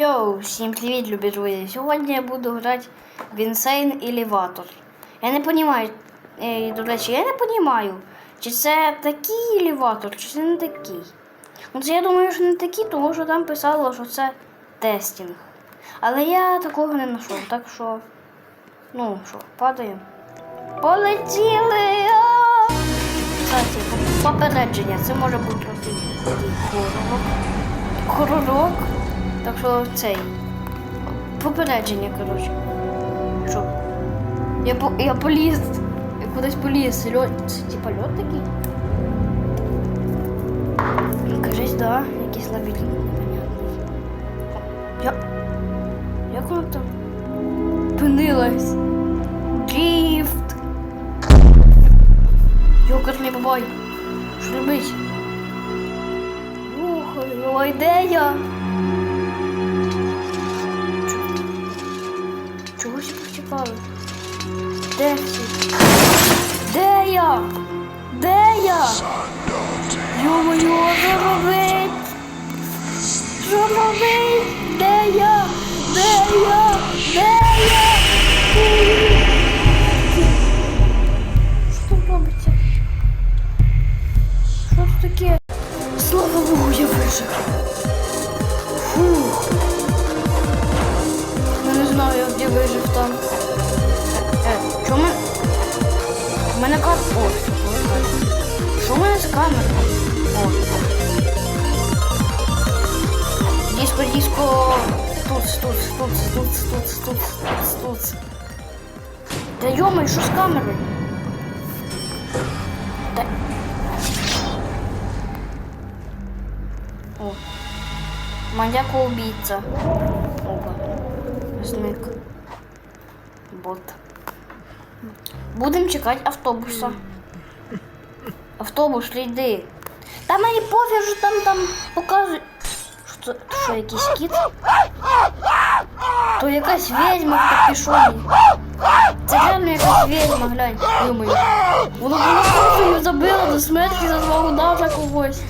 Йоу, всім привіт, любі друзі. Сьогодні я буду грати в Insane Elevator. Я не розумію, е, до речі, я не розумію, чи це такий елеватор, чи це не такий. Ну, це я думаю, що не такий, тому що там писало, що це тестінг. Але я такого не знайшов, так що. Ну що, падаємо. Полетіли! Кстати, попередження, це може бути трохи хоророк. Хоророк. Так що цей. Попередження, коротше. Що? Я, по, я поліз. Я кудись поліз. Льот. Це типа льот такий? Ну, Кажись, да, якийсь лабіринт непонятний. Я. Воно там? Пинилась. Дріфт. Йокарний бабай. Що робить? Ух, ой, всі? Де всі? Де я? Де я? Йо-моє, що робить? Що робить? Де я? Де я? Де я? Що робиться? Що тут таке? Слава Богу, я вижив. Фух. справді вижив там. Е, Чому? У мене кар... О, Що у мене за камера? О. Диско, диско. Тут, тут, тут, тут, тут, тут, тут, тут. Да -мо, що з камерою? Да. О. Маньяк убийца. Опа. Зник. Бот. Будемо чекати автобуса. Автобус, йди. Та мені пофіг, що там там показує. Що, це- що якийсь кіт? То якась ведьма в капюшоні. Це реально якась ведьма, глянь. Думаю. Просто її забила до смерті за свого дата когось.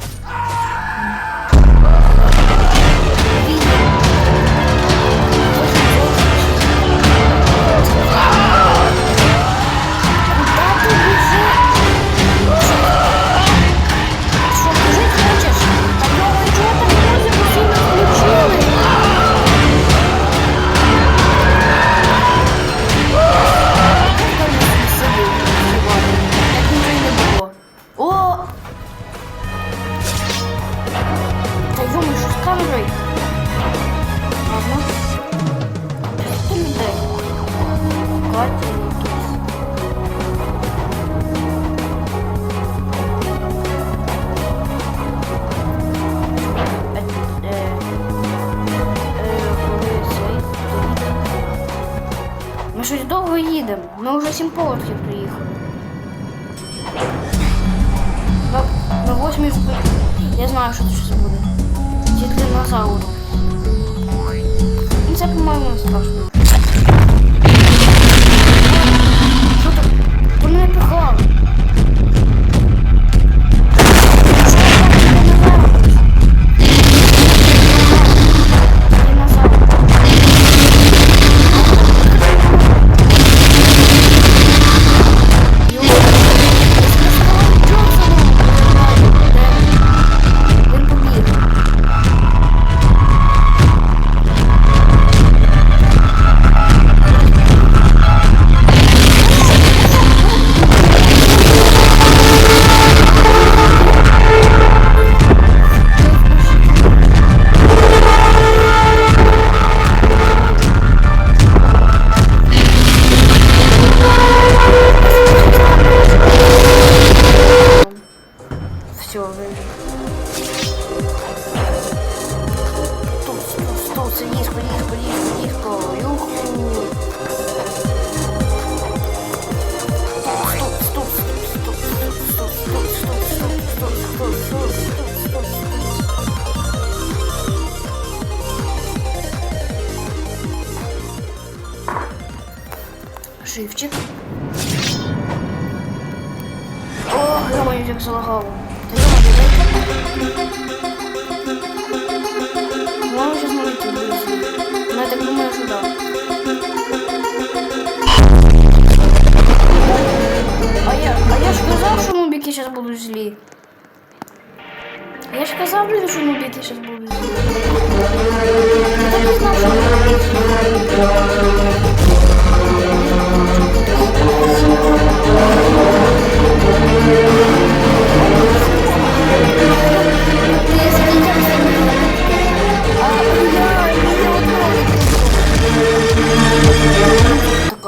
щось довго їдемо. Ми вже сім поверхів приїхали. На, на восьмій зупинці. Я знаю, що це щось буде. Ці динозаври. Ну, Це, по-моєму, не страшно. Zaman yüzük zalahov. Вам сейчас молитву будет. Но я так думаю, что да. А я, а я ж сказал, что мубики сейчас будут зли. Я ж сказал, блин, что мубики сейчас будут зли. Я не знал, что мубики.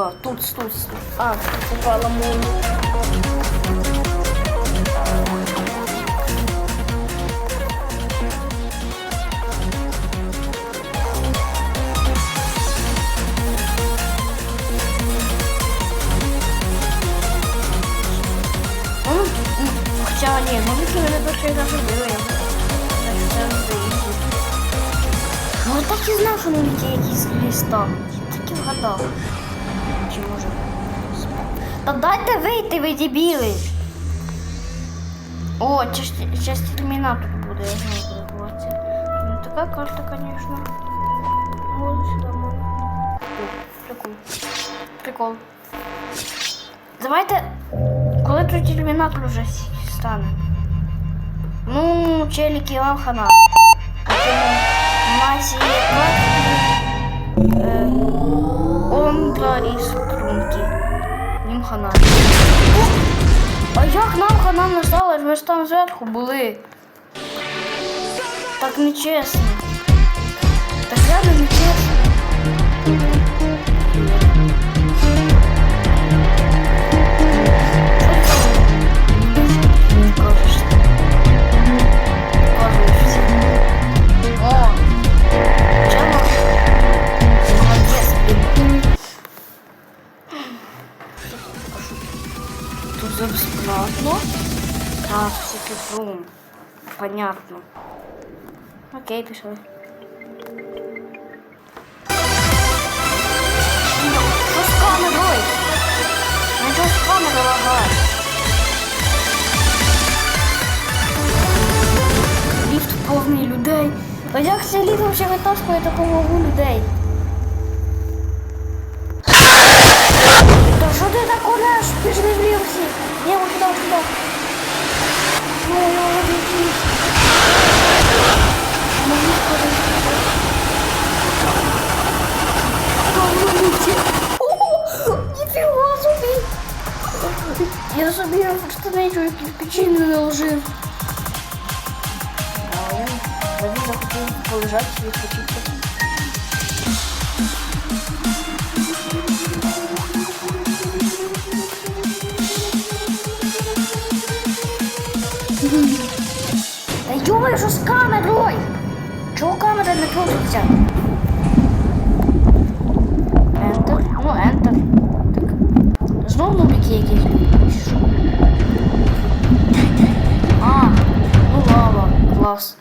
Така, тут, тут, тут. А, упала молния. Хоча ні, мабуть, мене перший раз робили. Так що. Ну я так і знав, що мабуть, якісь ліста. Так і вгадав. Чи може? Та дайте вийти, ви дебіли! О, часть термінатор буде, я знаю, куди. Ну така карта, звісно. Ось сюди можна. Прикол. Прикол. Давайте коли тут ілюмінатор вже стане? Ну, челіки вам хана. Хана. А як нам хана не стало? Ми ж там зверху були. Так нечесно. Так я нечесно. А, всякий фрум. Понятно. Окей, пішли. Що з камерою? Нічого з камерою лагає. Ліфт повний людей. А як цей ліфт взагалі витаскує такого вагу людей? Та що ти так гуляєш? Пішли в ліфт всі. Ні, ось сюди, ось. Ну, я ловлю Ну, ліфт ходить. Та ловите. О, ніфіга собі. Я собі в штанечку якісь печені наложив. А я Давид захотів полежати Та йомай, що з камерою? Чого камера не крутиться? Ентер, Ну, ентер. Так. Знову нубіки якісь. А, ну лава. Клас.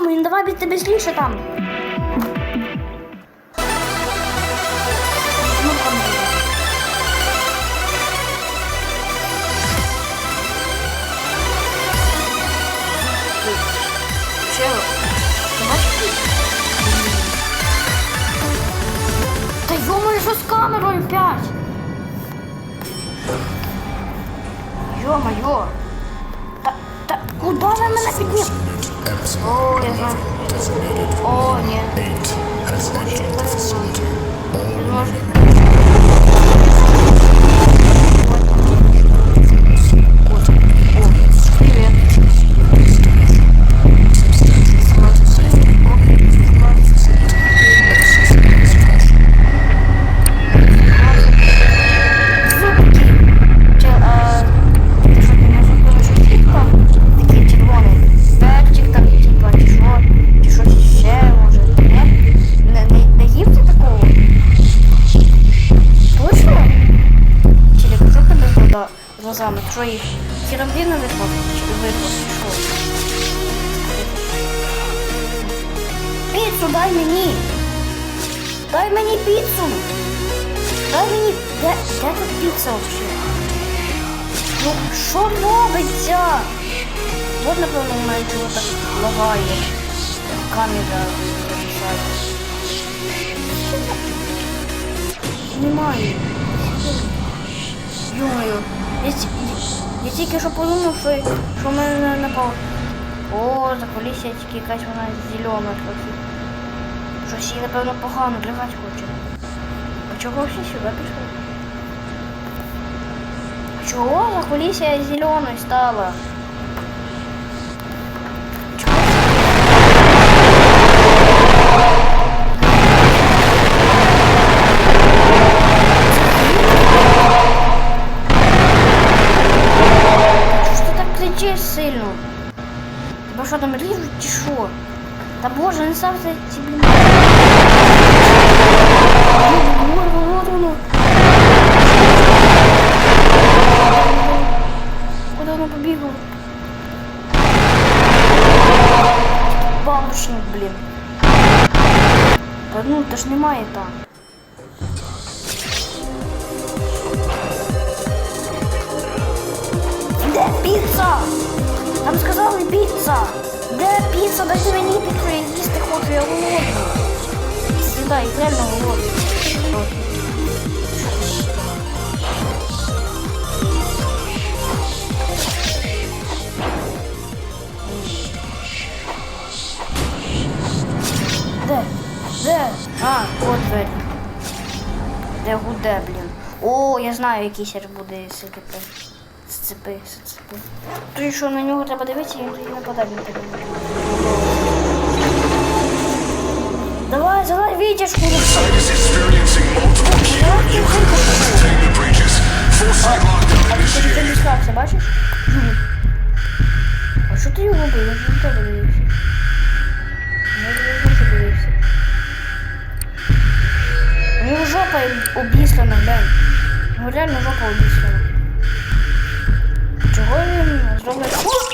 Йому, давай бігти безліше там. Ну? Та йому, що з камерою п'ять? Йо-моє. Та, та, куди ви мене підняли? О, я знаю. О, ні. Може. Чого так лагає. Камера зависає. Знімаю. Йою. Я, я тільки що подумав, що, що в мене напав. О, закулісся тільки якась вона зелена трохи. Щось їй, напевно, погано лягати хоче. А чого всі сюди пішли? Чого закулісся зеленою стала? Там ріжуть чи що? Та боже, не ставте ці блін. Вот, вот воно. Куди воно побігло? Бабушник, блін. Та ну, та ж немає там. Де піца? Там сказали піца. Піца? Дайте мені піцу, я їсти хочу, я голодний. Сідай, реально голодний. Де? Де? А, от двері. Де гуде, блін. О, я знаю, який сер буде сидити. Сцепи, сцепи. Той, що на нього треба дивитися, він тоді нападає на тебе. Давай, залазь витяжку. А ти не бачиш? А що ти його робив? Я ж на тебе дивився. Я на дивився. У нього жопа обіслана, глянь. У нього реально жопа обіслана. О!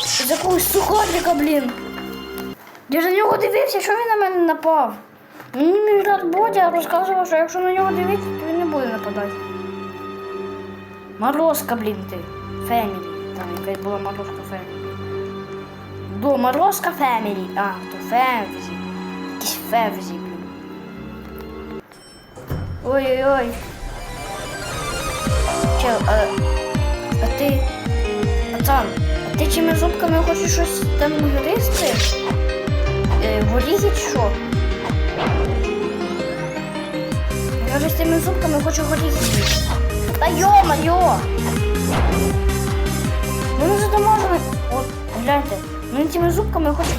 З якогось сухарника, блін. Я ж на нього дивився, що він на мене напав. Мені мій брат Бодя розказував, що якщо на нього дивитися, то він не буде нападати. Морозка, блін ти. Фемілі. Там якась була морозка фемілі. До морозка фемілі. А, то фемзі. Якісь февзі, блін. Ой-ой-ой. Чел, а, а ти. Пацан, а ти чими зубками хочеш щось там гристи? Е, горіхи чи що? Я вже з тими зубками хочу горіхи їсти. Та йо-моє! Ну не задоможили. От, гляньте, ну цими зубками хочу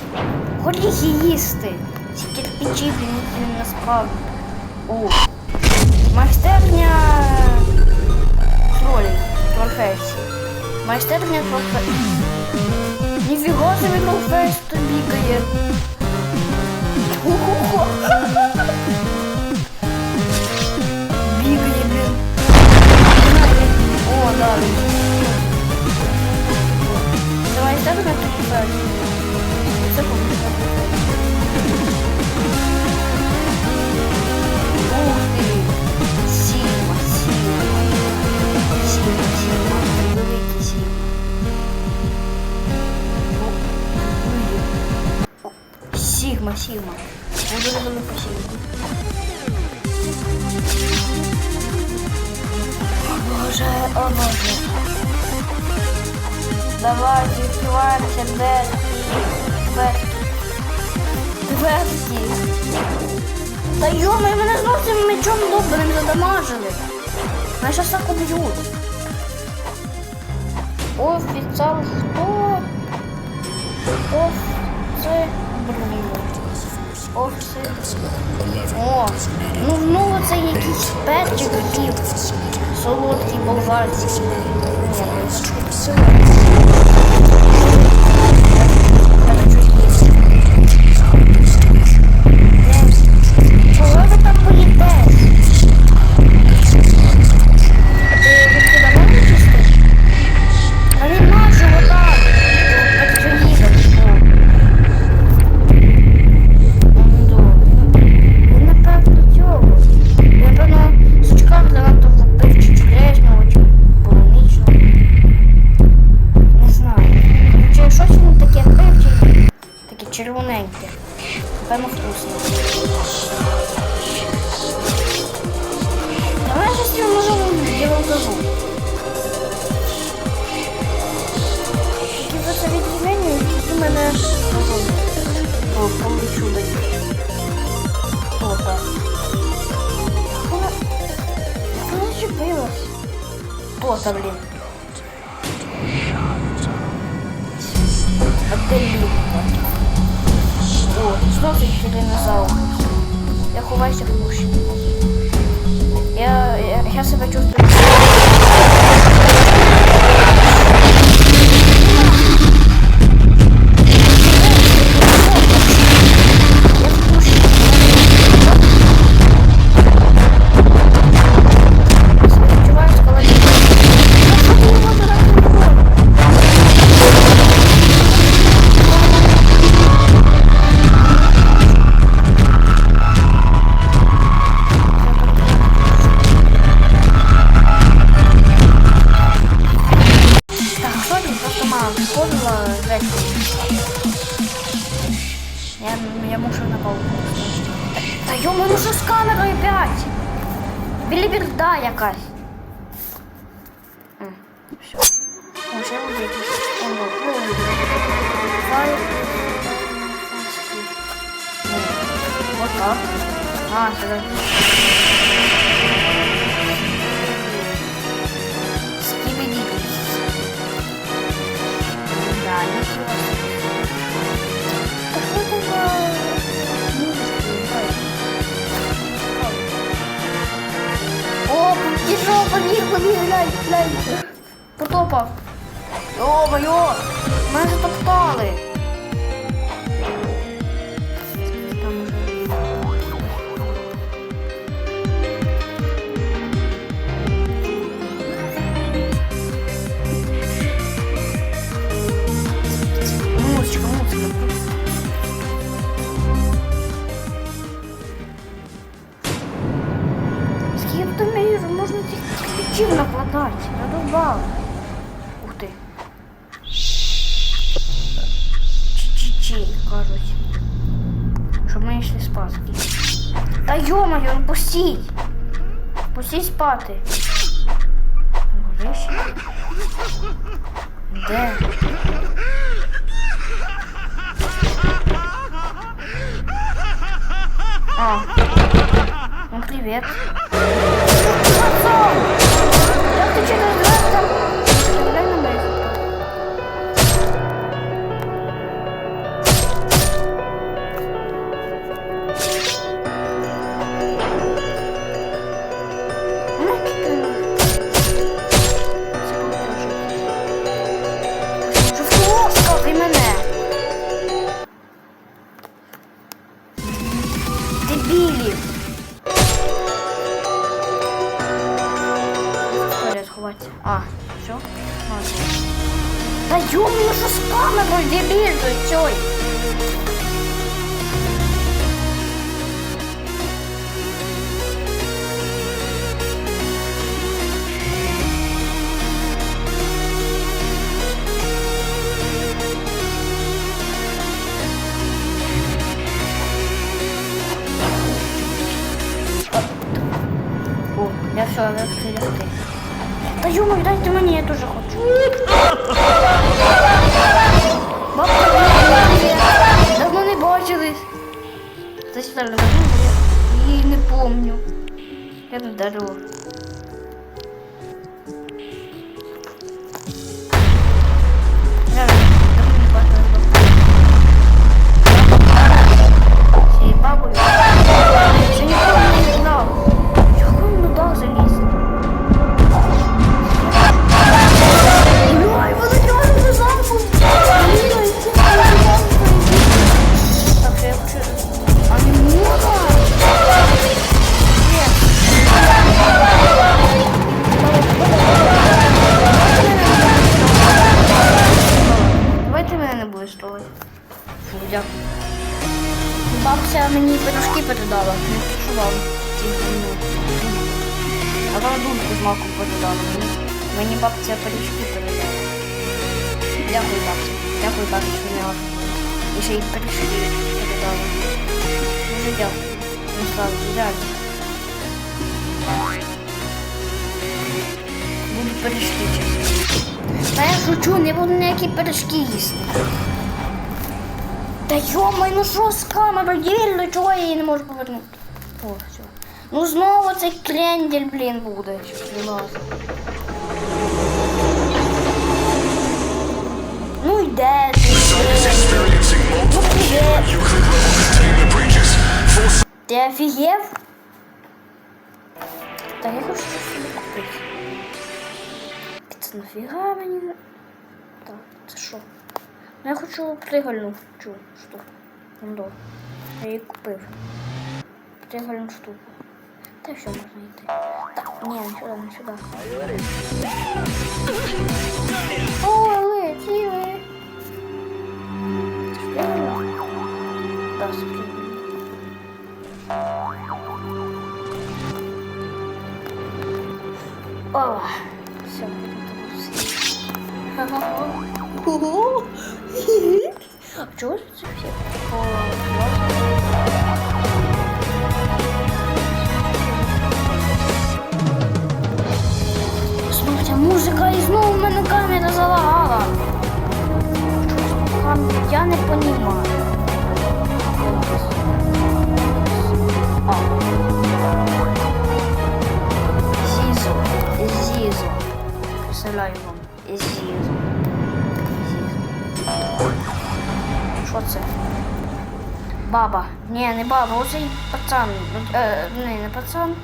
горіхи їсти. Ці кирпичі, блін, насправді. О, майстерня тролей, тролфейсі. Майстерня тролфейсі. Ніфіга собі тролфейс тут бігає. Хо-хо-хо. Бігає, блін. О, да. Давай ставь на тролфейс. Це поможе. Ух ти. Сіма, сіма. Сіма, сіма. О, ой. Сігма. Я дуже велика сігма. О боже, о боже. Давайте, відкриваємося дверки. Дверки. Дверки. Та йоми, мене знов цим мечом добрим задамажили. Мене щас так уб'ють. Офіцал хто? Офце... Блін. Офце... О, ну знову це якийсь перчик такий солодкий болгарський. Ну, Вот так. А, сюда. Скибиди. Да, ничего. Так вот это... О, пішов, побіг, побіг, глянь, глянь. Потопав. Йо-моє, мене затоптали. ключів накладати. Надовбали. Ух ти. Чи-чи-чи, кажуть. Щоб ми йшли спати. Та йо-моє, ну пустіть. Пустіть спати. Гориш? Де? А. Ну, привет. Пацан! Як дайте мені, я теж хочу. Бабка, привіт. Давно не бачились. Це сюди не я її не помню. Я тут здорово. Я давно не бачилась бабку. Ти мене не будеш трогати. Фу, дякую. Бабця мені пирожки передала. Не хочу вам ці ну. А вона дульку з маком передала. Мені, мені бабця пиріжки передала. Дякую, бабця. Дякую, бабця, що не І ще й пиріжки передала. взяв. Не сразу, реально. Буду пиріжки чистити. Та я шучу, не буду ніякі пиріжки їсти. Та йомай, ну що з камерою? Дівільно, чого я її не можу повернути? О, все. Ну знову цей крендель, блін, буде. Ну йде ти. Ну. Full Ти офігев? Та я хочу щось купити. Це нафіга мені? Так, це що? Ну, Я хочу пригольну цю штуку. Вон Я її купив. Пригольну штуку. Та все можна йти. Так, ні, не сюди, не сюди. О, летіли. Це ж пригольно? Так, це пригольно. О, все, А чего это все? Слухайте, музика і знову в мене камера залагала. Я не понимаю. А. Зізо. Зізо. Представляю вам. Зізо. Що? Баба. Ні, не баба, оцей пацан. Е, не, не пацан.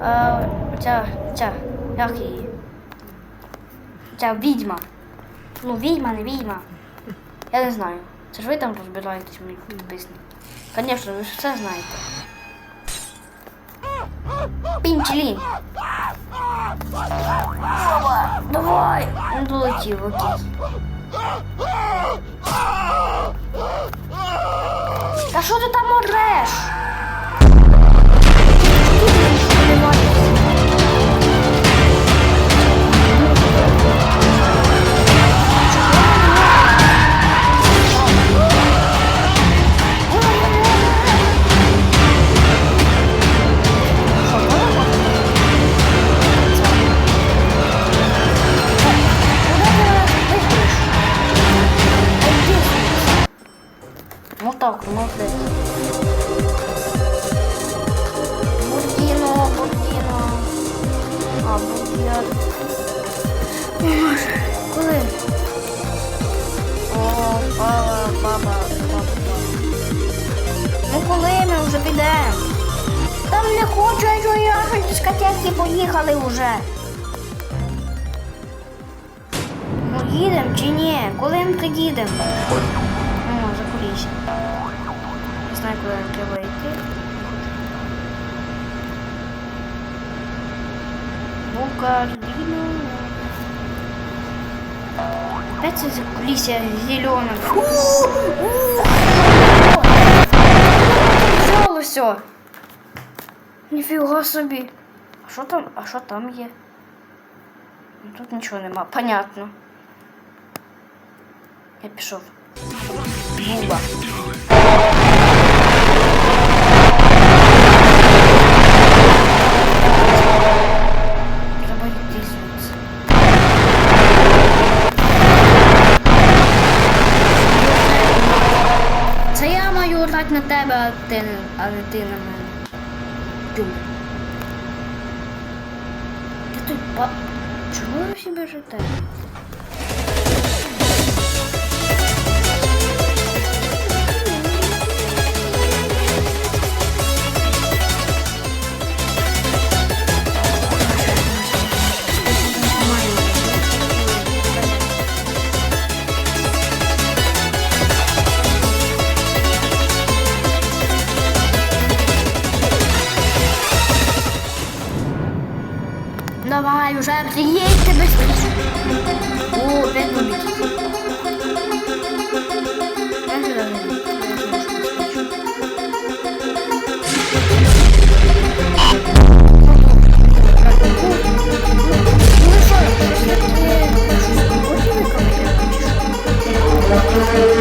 Е, ця, ця, як її? Ця відьма. Ну, відьма, не відьма. Я не знаю. Це ж ви там розбираєтесь, мої підписники. Звісно, ви ж все знаєте. Опа, давай. Він долетів, окей. Та що ти там ореш? Так, молодець. Бурдіно, бурдіно. А, бурдіно. Коли? О, баба, баба, баба. Ну коли ми вже підемо? Там не хочу, я що дискотеки поїхали вже. Ну їдемо чи ні? Коли ми приїдемо? О, закуліся. Не знаю, куди нам треба йти. Букардино. Опять це закулісся зеленым. Взялося. Ніфіга собі. А що там? А що там є? Ну, Тут нічого нема, понятно. Я пішов. Буба. Ти, не- а не ти на мене. Дюм. Ти тут ба... Чого ви всі біжите? Давай, уже приедьте быстрее. О, опять победитель. Я сюда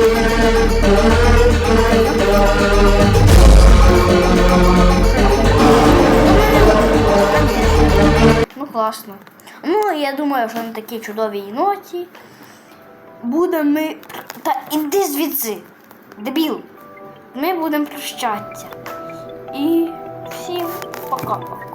класно. Ну, я думаю, що на такій чудовій ноті будемо ми. Та іди звідси, дебіл. Ми будемо прощатися. І всім пока.